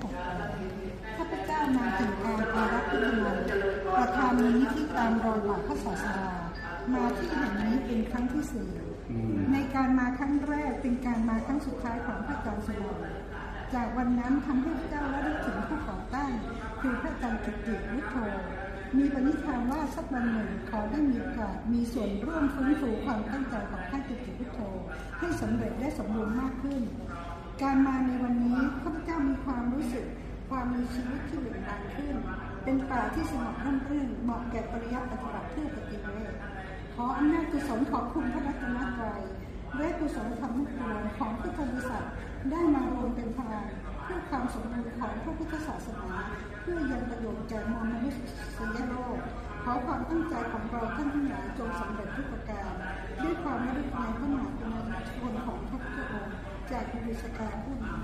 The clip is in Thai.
หกข้าพเจ้านางกิ่งการอารักษ์พิมลประธานมูลนิธิตามรอยบาทพระศาสดามาที่แห่งนี้เป็นครั้งที่สี่อืมในการมาครั้งแรกเป็นการมาครั้งสุดท้ายของพระอาจารย์สมานจากวันนั้นทำให้พระเจ้าและลึกถึงผู้ก่อตั้งคือพระอาจารย์กิติวุฒโธมีปณิธานว่าสักวันหนึ่งขอได้มีโอกาสมีส่วนร่วมฟื้นฟูความตั้งใจของท่านกิติวุฒโธให้สำเร็จและสมบูรณ์มากขึ้น การมา มีชีวิตที่เบิกบานขึ้น เป็นป่าที่สงบร่มรื่นเหมาะแก่ปริยัติปฏิบัติเพื่อปฏิเวทขออำนาจกุศลขอบคุณพระรัตนตรัยและกุศลธรรมนุปวงของพุทธบริษัทได้มารวมเป็นพลังเพื่อความสมบูรณ์ของพระพุทธศาสนาเพื่อยังประโยชน์แก่มวลมนุษยโลกขอความตั้งใจของเราท่านทั้งหลายจงสำเร็จทุกประการด้วยความระลึกในพระมหากรุณาธิคุณของพระพุทธองค์จากบุริสการผู้นี้